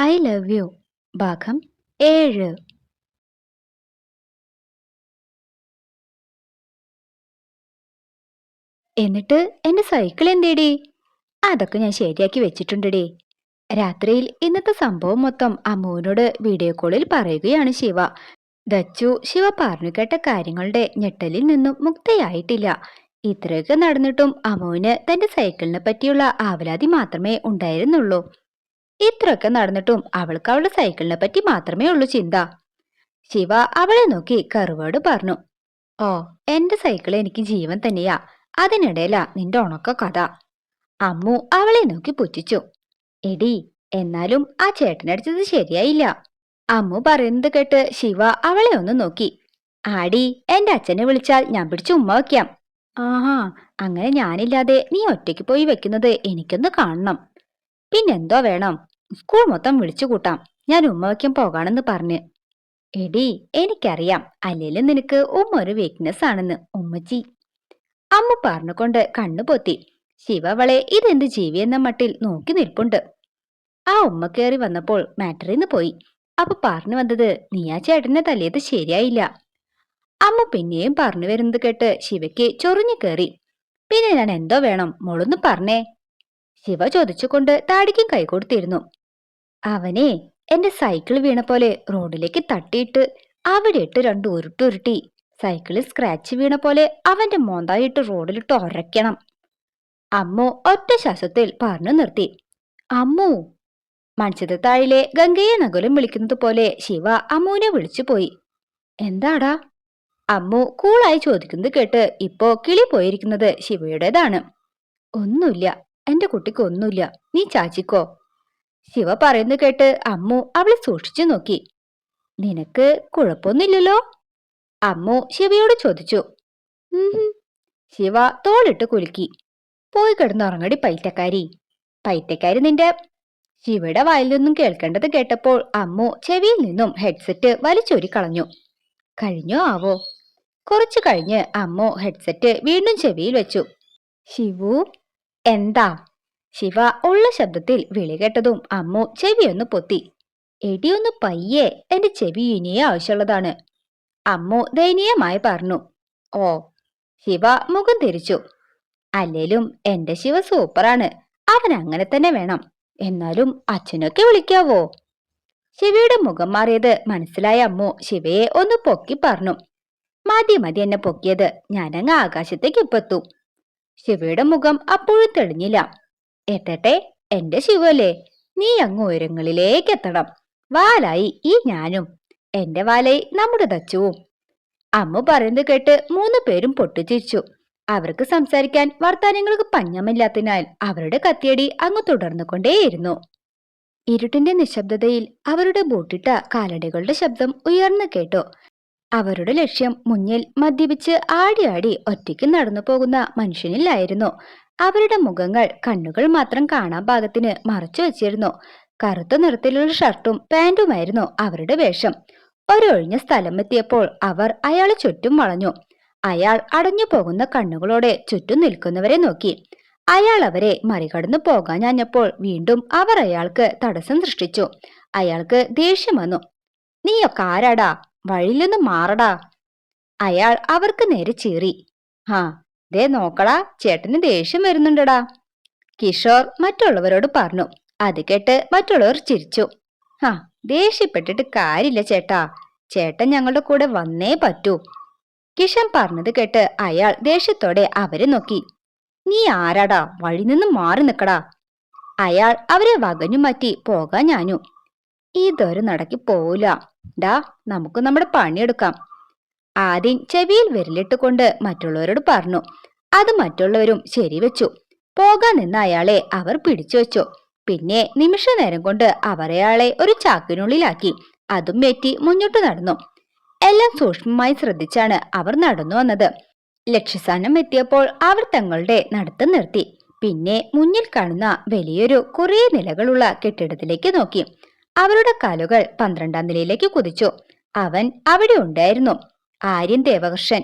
I love you ഭാഗം ഏഴ്. എന്നിട്ട് എന്റെ സൈക്കിൾ എന്തേടി? അതൊക്കെ ഞാൻ ശരിയാക്കി വെച്ചിട്ടുണ്ടെടി. രാത്രിയിൽ ഇന്നത്തെ സംഭവം മൊത്തം അമ്മുവിനോട് വീഡിയോ കോളിൽ പറയുകയാണ് ശിവ. ദച്ചു ശിവ പറഞ്ഞു കേട്ട കാര്യങ്ങളുടെ ഞെട്ടലിൽ നിന്നും മുക്തയായിട്ടില്ല. ഇത്രയൊക്കെ നടന്നിട്ടും അമ്മുവിന് തന്റെ സൈക്കിളിനെ പറ്റിയുള്ള ആവലാതി മാത്രമേ ഉണ്ടായിരുന്നുള്ളൂ. ഇത്രയൊക്കെ നടന്നിട്ടും അവൾക്ക് അവളുടെ സൈക്കിളിനെ പറ്റി മാത്രമേ ഉള്ളൂ ചിന്ത. ശിവ അവളെ നോക്കി കറുവോട് പറഞ്ഞു ഓ എന്റെ സൈക്കിൾ എനിക്ക് ജീവൻ തന്നെയാ. അതിനിടയിലാ നിന്റെ ഉണക്ക കഥ. അമ്മു അവളെ നോക്കി പുച്ഛിച്ചു എടി എന്നാലും ആ ചേട്ടനടിച്ചത് ശരിയായില്ല. അമ്മു പറയുന്നത് കേട്ട് ശിവ അവളെ ഒന്ന് നോക്കി ആടി എന്റെ അച്ഛനെ വിളിച്ചാൽ ഞാൻ പിടിച്ച് ഉമ്മ വയ്ക്കാം ആഹാ അങ്ങനെ ഞാനില്ലാതെ നീ ഒറ്റയ്ക്ക് പോയി വെക്കുന്നത് എനിക്കൊന്ന് കാണണം. പിന്നെന്തോ വേണം? സ്കൂൾ മൊത്തം വിളിച്ചു കൂട്ടാം. ഞാൻ ഉമ്മ വയ്ക്കാൻ പോകാണെന്ന് പറഞ്ഞ്. എടി എനിക്കറിയാം. അല്ലേലും നിനക്ക് ഉമ്മ ഒരു വീക്ക്നെസ് ആണെന്ന് ഉമ്മച്ചി. അമ്മ പറഞ്ഞുകൊണ്ട് കണ്ണു പൊത്തി. ശിവവളെ ഇതെന്ത് ജീവി എന്ന മട്ടിൽ നോക്കി നിൽപ്പുണ്ട്. ആ ഉമ്മ കയറി വന്നപ്പോൾ മാറ്ററിന്ന് പോയി. അപ്പൊ പറഞ്ഞു വന്നത് നീ ആ ചേട്ടനെ തല്ലിയത് ശരിയായില്ല. അമ്മ പിന്നെയും പറഞ്ഞു വരുന്നത് കേട്ട് ശിവയ്ക്ക് ചൊറിഞ്ഞു കയറി പിന്നെ ഞാൻ എന്തോ വേണം? മോളൊന്ന് പറഞ്ഞേ. ശിവ ചോദിച്ചുകൊണ്ട് താടിക്കും കൈ കൊടുത്തിരുന്നു. അവനെ എന്റെ സൈക്കിൾ വീണ പോലെ റോഡിലേക്ക് തട്ടിയിട്ട് അവിടെ ഇട്ട് രണ്ട് ഉരുട്ടുരുട്ടി സൈക്കിളിൽ സ്ക്രാച്ച് വീണ പോലെ അവന്റെ മോന്തായിട്ട് റോഡിലിട്ട് ഒരയ്ക്കണം. അമ്മു ഒറ്റ ശ്വാസത്തിൽ പറഞ്ഞു നിർത്തി. അമ്മു! മൺചിതത്താഴിലെ ഗംഗയെ നകുലം വിളിക്കുന്നത് പോലെ ശിവ അമ്മുവിനെ വിളിച്ചു പോയി. എന്താടാ? അമ്മു കൂളായി ചോദിക്കുന്നത് കേട്ട് ഇപ്പോ കിളി പോയിരിക്കുന്നത് ശിവയുടേതാണ്. ഒന്നുമില്ല. എന്റെ കുട്ടിക്ക് ഒന്നുമില്ല. നീ ചാച്ചിക്കോ. ശിവ പറയുന്നു കേട്ട് അമ്മു അവളെ സൂക്ഷിച്ചു നോക്കി. നിനക്ക് കുഴപ്പമൊന്നുമില്ലല്ലോ? അമ്മു ശിവയോട് ചോദിച്ചു. ശിവ തോളിട്ട് കുലുക്കി. പോയി കിടന്നുറങ്ങടി പൈറ്റക്കാരി. പൈറ്റക്കാരി നിന്റെ ശിവയുടെ വായിൽ നിന്നും കേൾക്കേണ്ടത് കേട്ടപ്പോൾ അമ്മു ചെവിയിൽ നിന്നും ഹെഡ്സെറ്റ് വലിച്ചൂരി കളഞ്ഞു. കഴിഞ്ഞോ ആവോ കുറച്ചു കഴിഞ്ഞ് അമ്മു ഹെഡ്സെറ്റ് വീണ്ടും ചെവിയിൽ വെച്ചു. ശിവു എന്താ? ശിവ ഉള്ള ശബ്ദത്തിൽ വിളി കേട്ടതും അമ്മു ചെവിയൊന്ന് പൊത്തി. എടിയൊന്ന് പയ്യെ എന്റെ ചെവി ഇനിയേ ആവശ്യമുള്ളതാണ്. അമ്മു ദയനീയമായി പറഞ്ഞു. ഓ. ശിവ മുഖം തിരിച്ചു. അല്ലേലും എന്റെ ശിവ സൂപ്പറാണ്. അവൻ അങ്ങനെ തന്നെ വേണം. എന്നാലും അച്ഛനൊക്കെ വിളിക്കാവോ? ശിവയുടെ മുഖം മാറിയത് മനസ്സിലായ അമ്മു ശിവയെ ഒന്ന് പൊക്കി പറഞ്ഞു. മതി മതി എന്നെ പൊക്കിയത്. ഞാനങ്ങ് ആകാശത്തേക്ക് ഇപ്പത്തു. ശിവയുടെ മുഖം അപ്പോഴും തെളിഞ്ഞില്ല. എത്തട്ടെ എന്റെ ശിവല്ലേ. നീ അങ്ങ് ഉയരങ്ങളിലേക്ക് എത്തണം. വാലായി ഈ ഞാനും. എന്റെ വാലായി നമ്മുടെ തച്ചുവും. അമ്മ പറയുന്നത് കേട്ട് മൂന്ന് പേരും പൊട്ടിച്ചിരിച്ചു. അവർക്ക് സംസാരിക്കാൻ വർത്താനങ്ങൾക്ക് പഞ്ഞമില്ലാത്തതിനാൽ അവരുടെ കത്തിയടി അങ്ങ് തുടർന്നുകൊണ്ടേയിരുന്നു. ഇരുട്ടിന്റെ നിശബ്ദതയിൽ അവരുടെ ബൂട്ടിട്ട കാലടികളുടെ ശബ്ദം ഉയർന്നു കേട്ടു. അവരുടെ ലക്ഷ്യം മുന്നിൽ മദ്യപിച്ച് ആടി ആടി ഒറ്റയ്ക്ക് നടന്നു പോകുന്ന മനുഷ്യനിലായിരുന്നു അവരുടെ മുഖങ്ങൾ കണ്ണുകൾ മാത്രം കാണാൻ ഭാഗത്തിന് മറച്ചു വെച്ചിരുന്നു. കറുത്ത നിറത്തിലുള്ള ഷർട്ടും പാന്റുമായിരുന്നു അവരുടെ വേഷം. ഒരൊഴിഞ്ഞ സ്ഥലം എത്തിയപ്പോൾ അവർ അയാളെ ചുറ്റും വളഞ്ഞു. അയാൾ അടഞ്ഞു പോകുന്ന കണ്ണുകളോടെ ചുറ്റും നിൽക്കുന്നവരെ നോക്കി. അയാൾ അവരെ മറികടന്നു പോകാഞ്ഞപ്പോൾ വീണ്ടും അവർ അയാൾക്ക് തടസ്സം സൃഷ്ടിച്ചു. അയാൾക്ക് ദേഷ്യം വന്നു. നീയൊക്കെ ആരാടാ? വഴിയിലൊന്ന് മാറടാ. അയാൾ അവർക്ക് നേരെ ചീറി. ഹാ ദേ നോക്കടാ ചേട്ടന് ദേഷ്യം വരുന്നുണ്ടടാ. കിഷോർ മറ്റുള്ളവരോട് പറഞ്ഞു. അത് കേട്ട് മറ്റുള്ളവർ ചിരിച്ചു. ഹാ ദേഷ്യപ്പെട്ടിട്ട് കാര്യമില്ല ചേട്ടാ. ചേട്ടൻ ഞങ്ങളുടെ കൂടെ വന്നേ പറ്റൂ. കിഷൻ പറഞ്ഞത് കേട്ട് അയാൾ ദേഷ്യത്തോടെ അവരെ നോക്കി. നീ ആരാടാ? വഴി നിന്ന് മാറി നിക്കടാ. അയാൾ അവരെ വകഞ്ഞു മാറ്റി പോകാൻ ഞാനു. ഇതൊരു നടക്കി പോവില്ല ഡാ നമുക്ക് നമ്മുടെ പണിയെടുക്കാം. ആദ്യം ചെവിയിൽ വിരലിട്ടുകൊണ്ട് മറ്റുള്ളവരോട് പറഞ്ഞു. അത് മറ്റുള്ളവരും ശരിവെച്ചു. പോകാൻ നിന്ന അയാളെ അവർ പിടിച്ചു വെച്ചു പിന്നെ നിമിഷ നേരം കൊണ്ട് അവരയാളെ ഒരു ചാക്കിനുള്ളിലാക്കി. അതും വെറ്റി മുന്നോട്ട് നടന്നു. എല്ലാം സൂക്ഷ്മമായി ശ്രദ്ധിച്ചാണ് അവർ നടന്നു വന്നത്. ലക്ഷ്യസ്ഥാനം എത്തിയപ്പോൾ അവർ തങ്ങളുടെ നടത്തം നിർത്തി. പിന്നെ മുന്നിൽ കാണുന്ന വലിയൊരു കുറേ നിലകളുള്ള കെട്ടിടത്തിലേക്ക് നോക്കി. അവരുടെ കാലുകൾ പന്ത്രണ്ടാം നിലയിലേക്ക് കുതിച്ചു. അവൻ അവിടെ ഉണ്ടായിരുന്നു. ആര്യൻ ദേവകർഷൻ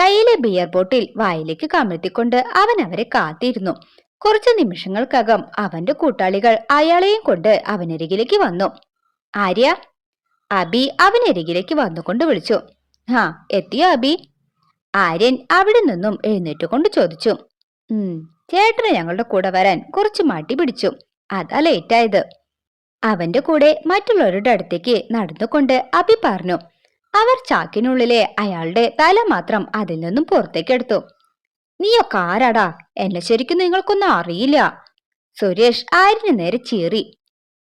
കയ്യിലെ ബിയർ ബോട്ടിൽ വായിലേക്ക് കമഴ്ത്തിക്കൊണ്ട് അവൻ അവരെ കാത്തിരുന്നു. കുറച്ച് നിമിഷങ്ങൾക്കകം അവന്റെ കൂട്ടാളികൾ അയാളെയും കൊണ്ട് അവനരികിലേക്ക് വന്നു. ആര്യ അബി അവനരികിലേക്ക് വന്നുകൊണ്ട് വിളിച്ചു. ഹാ എത്തിയോ അബി? ആര്യൻ അവിടെ നിന്നും എഴുന്നേറ്റുകൊണ്ട് ചോദിച്ചു. ഉം ചേട്ടന് ഞങ്ങളുടെ കൂടെ വരാൻ കുറച്ച് മാട്ടി പിടിച്ചു. അതാ ലേറ്റായത് അവന്റെ കൂടെ അടുത്തേക്ക് നടന്നുകൊണ്ട് അബി പറഞ്ഞു. അവർ ചാക്കിനുള്ളിലെ അയാളുടെ തല മാത്രം അതിൽ നിന്നും പുറത്തേക്കെടുത്തു നീയൊക്കെ ആരാടാ? എന്നെ ശരിക്കും നിങ്ങൾക്കൊന്നും അറിയില്ല. സുരേഷ് ആരിന് നേരെ ചീറി.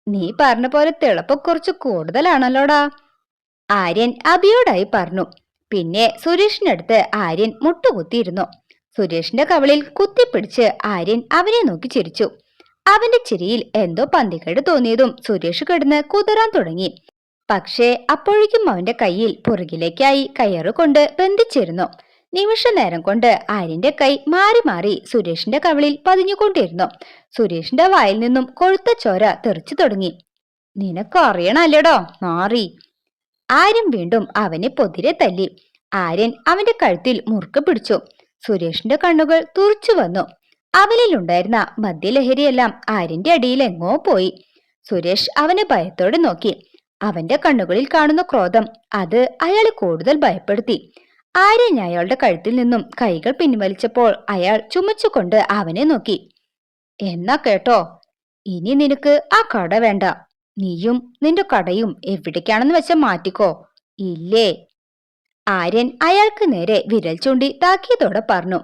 നീ പറഞ്ഞ പോലെ തിളപ്പം കുറച്ച് കൂടുതലാണല്ലോടാ. ആര്യൻ അബിയോടായി പറഞ്ഞു. പിന്നെ സുരേഷിനടുത്ത് ആര്യൻ മുട്ടുകുത്തിയിരുന്നു. സുരേഷിന്റെ കവളിൽ കുത്തിപ്പിടിച്ച് ആര്യൻ അവനെ നോക്കി ചിരിച്ചു. അവന്റെ ചിരിയിൽ എന്തോ പന്തികേട് തോന്നിയതും സുരേഷ് കിടന്ന് കുതിരാൻ തുടങ്ങി. പക്ഷേ അപ്പോഴേക്കും അവന്റെ കയ്യിൽ പുറകിലേക്കായി കയറുകൊണ്ട് ബന്ധിച്ചിരുന്നു. നിമിഷ നേരം കൊണ്ട് ആര്യന്റെ കൈ മാറി മാറി സുരേഷിന്റെ കവിളിൽ പതിഞ്ഞുകൊണ്ടിരുന്നു. സുരേഷിന്റെ വായിൽ നിന്നും കൊഴുത്ത ചോര തെറിച്ചു തുടങ്ങി. നിനക്ക് അറിയണല്ലേടോ നാറി? ആര്യൻ വീണ്ടും അവനെ പൊതിരെ തല്ലി. ആര്യൻ അവന്റെ കഴുത്തിൽ മുറുക്ക് പിടിച്ചു. സുരേഷിന്റെ കണ്ണുകൾ തുറച്ചു വന്നു. അവനിലുണ്ടായിരുന്ന മദ്യലഹരിയെല്ലാം ആരിന്റെ അടിയിൽ എങ്ങോ പോയി. സുരേഷ് അവനെ ഭയത്തോടെ നോക്കി. അവന്റെ കണ്ണുകളിൽ കാണുന്ന ക്രോധം അത് അയാളെ കൂടുതൽ ഭയപ്പെടുത്തി. ആര്യൻ അയാളുടെ കഴുത്തിൽ നിന്നും കൈകൾ പിൻവലിച്ചപ്പോൾ അയാൾ ചുമച്ചുകൊണ്ട് അവനെ നോക്കി. എന്നാ കേട്ടോ ഇനി നിനക്ക് ആ കട വേണ്ട. നീയും നിന്റെ കടയും എവിടേക്കാണെന്ന് വെച്ച മാറ്റിക്കോ. ഇല്ലേ? ആര്യൻ അയാൾക്ക് നേരെ വിരൽ ചൂണ്ടി താക്കിയതോടെ പറഞ്ഞു.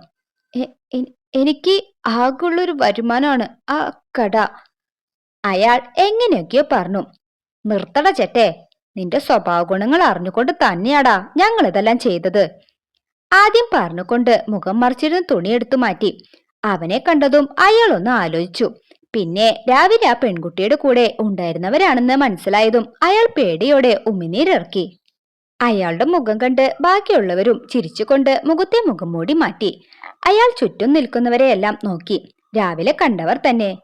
"എ- എ- എനിക്ക് ആകുള്ളൊരു വരുമാനമാണ് ആ കട. അയാൾ എങ്ങനെയൊക്കെയോ പറഞ്ഞു. നിർത്തട ചേട്ടേ നിന്റെ സ്വഭാവ ഗുണങ്ങൾ അറിഞ്ഞുകൊണ്ട് തന്നെയാടാ ഞങ്ങൾ ഇതെല്ലാം ചെയ്തത്. ആദ്യം പറഞ്ഞുകൊണ്ട് മുഖം മറിച്ചിരുന്ന തുണിയെടുത്തു മാറ്റി. അവനെ കണ്ടതും അയാൾ ഒന്ന് ആലോചിച്ചു. പിന്നെ രാവിലെ ആ പെൺകുട്ടിയുടെ കൂടെ ഉണ്ടായിരുന്നവരാണെന്ന് മനസ്സിലായതും അയാൾ പേടിയോടെ ഉമിനീരിറക്കി. അയാളുടെ മുഖം കണ്ട് ബാക്കിയുള്ളവരും ചിരിച്ചുകൊണ്ട് മുഖത്തെ മുഖം മൂടി മാറ്റി. അയാൾ ചുറ്റും നിൽക്കുന്നവരെയെല്ലാം നോക്കി. രാവിലെ കണ്ടവർ തന്നെ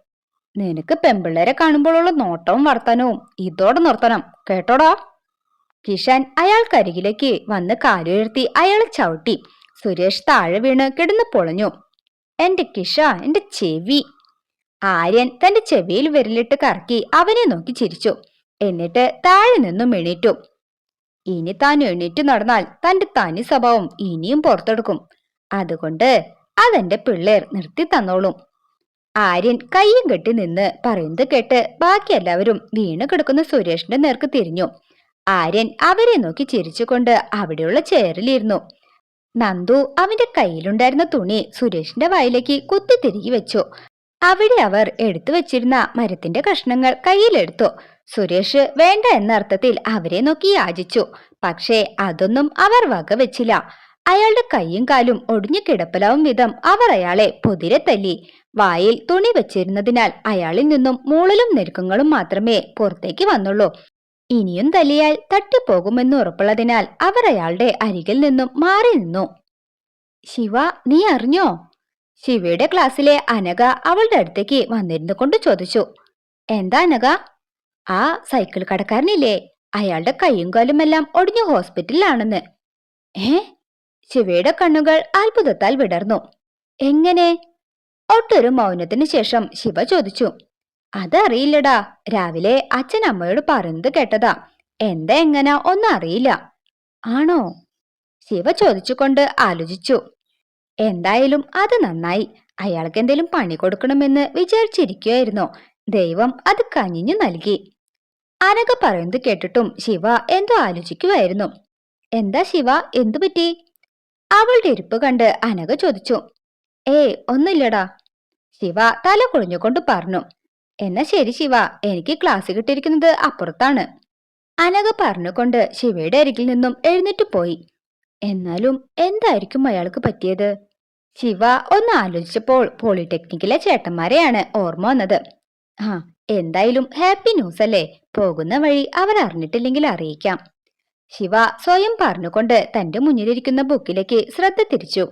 നിനക്ക് പെമ്പിള്ളേരെ കാണുമ്പോഴുള്ള നോട്ടവും വർത്തനവും ഇതോടെ നിർത്തണം കേട്ടോടാ? കിഷാൻ അയാൾക്കരികിലേക്ക് വന്ന് കാലുയർത്തി അയാളെ ചവിട്ടി. സുരേഷ് താഴെ വീണ് കിടന്നു പൊളഞ്ഞു. എന്റെ കിഷ എന്റെ ചെവി. ആര്യൻ തന്റെ ചെവിയിൽ വിരലിട്ട് കറക്കി അവനെ നോക്കി ചിരിച്ചു. എന്നിട്ട് താഴെ നിന്നും എണീറ്റു. ഇനി താൻ എണീറ്റ് നടന്നാൽ തന്റെ തനി സ്വഭാവം ഇനിയും പുറത്തെടുക്കും. അതുകൊണ്ട് അതെന്റെ പിള്ളേർ നിർത്തി തന്നോളും. ആര്യൻ കയ്യും കെട്ടി നിന്ന് പറയുന്നത് കേട്ട് ബാക്കി എല്ലാവരും വീണ് കിടക്കുന്ന സുരേഷിന്റെ നേർക്ക് തിരിഞ്ഞു. ആര്യൻ അവരെ നോക്കി ചിരിച്ചുകൊണ്ട് അവിടെയുള്ള ചെയറിലിരുന്നു. നന്ദു അവന്റെ കയ്യിലുണ്ടായിരുന്ന തുണി സുരേഷിന്റെ വായിലേക്ക് കുത്തി തിരികെ വെച്ചു. അവിടെ അവർ എടുത്തു വെച്ചിരുന്ന മരത്തിന്റെ കഷ്ണങ്ങൾ കയ്യിലെടുത്തു. സുരേഷ് വേണ്ട എന്ന അർത്ഥത്തിൽ അവരെ നോക്കി യാചിച്ചു. പക്ഷേ അതൊന്നും അവർ വകവെച്ചില്ല. അയാളുടെ കൈയും കാലും ഒടിഞ്ഞു കിടപ്പലാവും വിധം അവർ അയാളെ പൊതിരെ തല്ലി. വായിൽ തുണി വെച്ചിരുന്നതിനാൽ അയാളിൽ നിന്നും മൂളലും നെരുക്കങ്ങളും മാത്രമേ പുറത്തേക്ക് വന്നുള്ളൂ. ഇനിയും തല്ലിയാൽ തട്ടിപ്പോകുമെന്ന് ഉറപ്പുള്ളതിനാൽ അവർ അയാളുടെ അരികിൽ നിന്നും മാറി നിന്നു. ശിവ നീ അറിഞ്ഞോ? ശിവയുടെ ക്ലാസ്സിലെ അനഘ അവളുടെ അടുത്തേക്ക് വന്നിരുന്നു കൊണ്ട് ചോദിച്ചു. എന്താ അനഘ? ആ സൈക്കിൾ കടക്കാരനില്ലേ? അയാളുടെ കൈയും കാലുമെല്ലാം ഒടിഞ്ഞു ഹോസ്പിറ്റലിലാണെന്ന് ഏ? ശിവയുടെ കണ്ണുകൾ അത്ഭുതത്താൽ വിടർന്നു. എങ്ങനെ? ഒട്ടൊരു മൗനത്തിനു ശേഷം ശിവ ചോദിച്ചു. അതറിയില്ലടാ രാവിലെ അച്ഛൻ അമ്മയോട് പറയുന്നത് കേട്ടതാ. എന്താ എങ്ങനാ ഒന്നും അറിയില്ല. ആണോ? ശിവ ചോദിച്ചുകൊണ്ട് ആലോചിച്ചു. എന്തായാലും അത് നന്നായി. അയാൾക്ക് എന്തെങ്കിലും പണി കൊടുക്കണമെന്ന് വിചാരിച്ചിരിക്കുകയായിരുന്നു. ദൈവം അത് കനിഞ്ഞു നൽകി. അനഘ പറയുന്നത് കേട്ടിട്ടും ശിവ എന്തോ ആലോചിക്കുമായിരുന്നു എന്താ ശിവ? എന്തു പറ്റി? അവളുടെ ഇരിപ്പ് കണ്ട് അനഘ ചോദിച്ചു. ഏയ് ഒന്നുമില്ലടാ. ശിവ തല കുളിഞ്ഞുകൊണ്ട് പറഞ്ഞു. എന്നാ ശരി ശിവ എനിക്ക് ക്ലാസ് കിട്ടിയിരിക്കുന്നത് അപ്പുറത്താണ്. അനഘ പറഞ്ഞുകൊണ്ട് ശിവയുടെ അരികിൽ നിന്നും എഴുന്നേറ്റ് പോയി. എന്നാലും എന്തായിരിക്കും അയാൾക്ക് പറ്റിയത്? ശിവ ഒന്ന് ആലോചിച്ചപ്പോൾ പോളിടെക്നിക്കിലെ ചേട്ടന്മാരെയാണ് ഓർമ്മ വന്നത്. ആ എന്തായാലും ഹാപ്പി ന്യൂസ് അല്ലേ? പോകുന്ന വഴി അവർ അറിഞ്ഞിട്ടില്ലെങ്കിൽ അറിയിക്കാം. ശിവ സ്വയം പറഞ്ഞുകൊണ്ട് തന്റെ മുന്നിലിരിക്കുന്ന ബുക്കിലേക്ക് ശ്രദ്ധ തിരിച്ചു.